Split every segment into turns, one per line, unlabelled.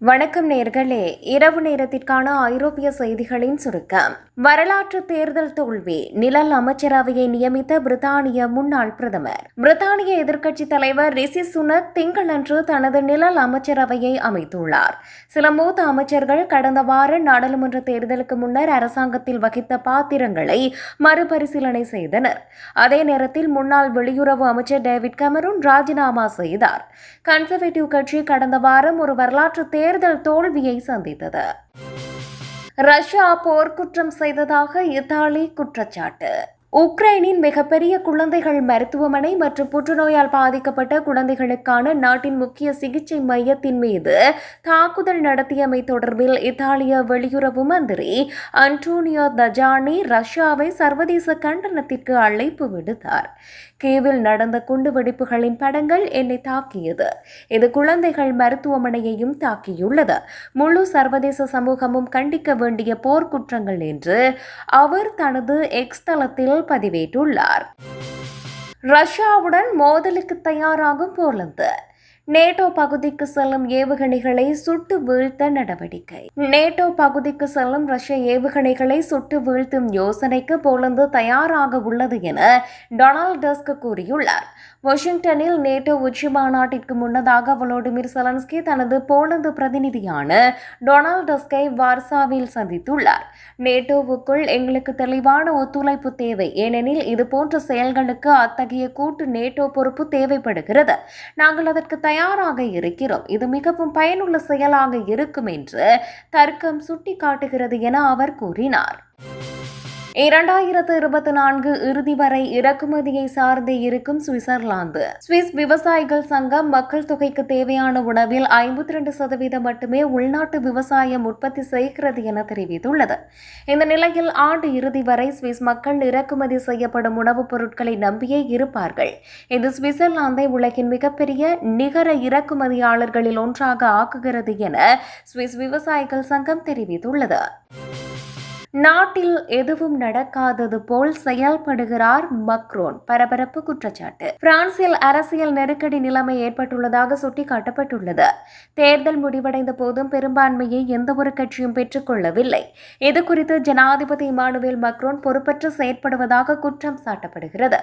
வணக்கம் நேர்களே. இரவு நேரத்திற்கான ஐரோப்பிய செய்திகளின் சுருக்கம். வரலாற்று தேர்தல் தோல்வி. நிழல் அமைச்சரவையை நியமித்த பிரித்தானிய முன்னாள் பிரதமர். பிரித்தானிய எதிர்க்கட்சித் தலைவர் ரிஷி சுனக் திங்களன்று தனது நிழல் அமைச்சரவையை அமைத்துள்ளார். சில மூத்த அமைச்சர்கள் கடந்த வார நாடாளுமன்ற தேர்தலுக்கு முன்னர் அரசாங்கத்தில் வகித்த பாத்திரங்களை மறுபரிசீலனை செய்தனர். அதே நேரத்தில் முன்னாள் வெளியுறவு அமைச்சர் டேவிட் கமரூன் ராஜினாமா செய்தார். கன்சர்வேட்டிவ் கட்சி கடந்த வாரம் ஒரு வரலாற்று தேர்தல் தேர்தல் தோல்வியை சந்தித்தது. ரஷ்யா போர்க்குற்றம் செய்ததாக இத்தாலி குற்றச்சாட்டு. உக்ரைனின் மிகப்பெரிய குழந்தைகள் மருத்துவமனை மற்றும் புற்றுநோயால் பாதிக்கப்பட்ட குழந்தைகளுக்கான நாட்டின் முக்கிய சிகிச்சை மையத்தின் மீது தாக்குதல் நடத்தியமை தொடர்பில் இத்தாலிய வெளியுறவு மந்திரி அன்டோனியோ தஜானி ரஷ்யாவை சர்வதேச கண்டனத்திற்கு அழைப்பு விடுத்தார். கேவில் நடந்த குண்டுவெடிப்புகளின் படங்கள் என்னை தாக்கியது. இது குழந்தைகள் மருத்துவமனையையும் தாக்கியுள்ளது. முழு சர்வதேச சமூகமும் கண்டிக்க வேண்டிய போர்க்குற்றங்கள் என்று அவர் தனது எக்ஸ் தளத்தில் பதிவேற்றுள்ளார். ரஷ்யாவுடன் மோதலுக்கு தயாராகும் போலந்து நேட்டோ பகுதிக்கு செல்லும் ஏவுகணைகளை சுட்டு வீழ்த்த நடவடிக்கை. நேட்டோ பகுதிக்கு செல்லும் ரஷ்ய ஏவுகணைகளை சுட்டு வீழ்த்தும் யோசனைக்கு போலந்து தயாராக உள்ளது என டொனால்ட் டஸ்க் கூறியுள்ளார். வாஷிங்டனில் நேட்டோ உச்சி மாநாட்டிற்கு முன்னதாக வளோடிமிர் செலன்ஸ்கி தனது போலந்து பிரதிநிதியான டொனால்ட் டஸ்கை வார்சாவில் சந்தித்துள்ளார். நேட்டோவுக்குள் எங்களுக்கு தெளிவான ஒத்துழைப்பு தேவை. ஏனெனில் இதுபோன்ற செயல்களுக்கு அத்தகைய கூட்டு நேட்டோ பொறுப்பு தேவைப்படுகிறது. நாங்கள் அதற்கு தயாராக இருக்கிறோம். இது மிகவும் பயனுள்ள செயலாக இருக்கும் என்று தர்க்கம் சுட்டிக்காட்டுகிறது என அவர் கூறினார். இரண்டாயிரத்து இருபத்தி நான்கு இறுதி வரை இறக்குமதியை சார்ந்தே இருக்கும் சுவிட்சர்லாந்து. சுவிஸ் விவசாயிகள் சங்கம் மக்கள் தொகைக்கு தேவையான உணவில் ஐம்பத்தி ரெண்டு சதவீதம் மட்டுமே உள்நாட்டு விவசாயம் உற்பத்தி செய்கிறது என தெரிவித்துள்ளது. இந்த நிலையில் ஆண்டு இறுதி வரை சுவிஸ் மக்கள் இறக்குமதி செய்யப்படும் உணவுப் பொருட்களை நம்பியே இருப்பார்கள். இது சுவிட்சர்லாந்தை உலகின் மிகப்பெரிய நிகர இறக்குமதியாளர்களில் ஒன்றாக ஆக்குகிறது என சுவிஸ் விவசாயிகள் சங்கம் தெரிவித்துள்ளது. நாட்டில் எதுவும் நடக்காதது போல் செயல்படுகிறார் மக்ரோன். பரபரப்பு குற்றச்சாட்டு. பிரான்சில் அரசியல் நெருக்கடி நிலைமை ஏற்பட்டுள்ளதாக சுட்டிக்காட்டப்பட்டுள்ளது. தேர்தல் முடிவடைந்த போதும் பெரும்பான்மையை எந்தவொரு கட்சியும் பெற்றுக்கொள்ளவில்லை. இது குறித்து ஜனாதிபதி இமானுவேல் மக்ரோன் பொறுப்பற்று செயற்படுவதாக குற்றம் சாட்டப்படுகிறது.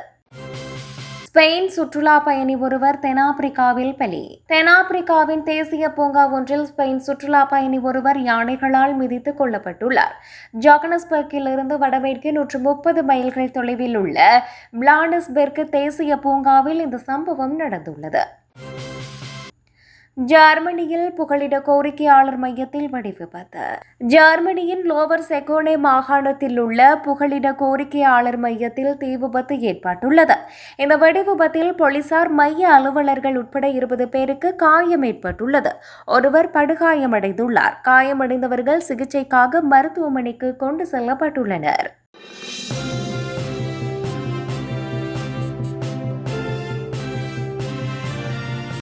ஸ்பெயின் சுற்றுலா பயணி ஒருவர் தென்னாப்பிரிக்காவில் பலி. தென்னாப்பிரிக்காவின் தேசிய பூங்கா ஒன்றில் ஸ்பெயின் சுற்றுலா பயணி ஒருவர் யானைகளால் மிதித்து கொல்லப்பட்டுள்ளார். ஜாகனஸ்பர்க்கில் இருந்து வடமேற்கு நூற்று முப்பது மைல்கள் தொலைவில் உள்ள பிளானஸ்பெர்க் தேசிய பூங்காவில் இந்த சம்பவம் நடந்துள்ளது. ஜெர்மனியில் புகலிட கோரிக்கையாளர் மையத்தில் வடிவிபத்து. ஜெர்மனியின் லோவர் செகோனே மாகாணத்தில் உள்ள புகலிட கோரிக்கையாளர் மையத்தில் தீ விபத்து ஏற்பட்டுள்ளது. இந்த வெடிவிபத்தில் போலீசார் மைய அலுவலர்கள் உட்பட இருபது பேருக்கு காயம் ஏற்பட்டுள்ளது. ஒருவர் படுகாயமடைந்துள்ளார். காயமடைந்தவர்கள் சிகிச்சைக்காக மருத்துவமனைக்கு கொண்டு செல்லப்பட்டுள்ளனர்.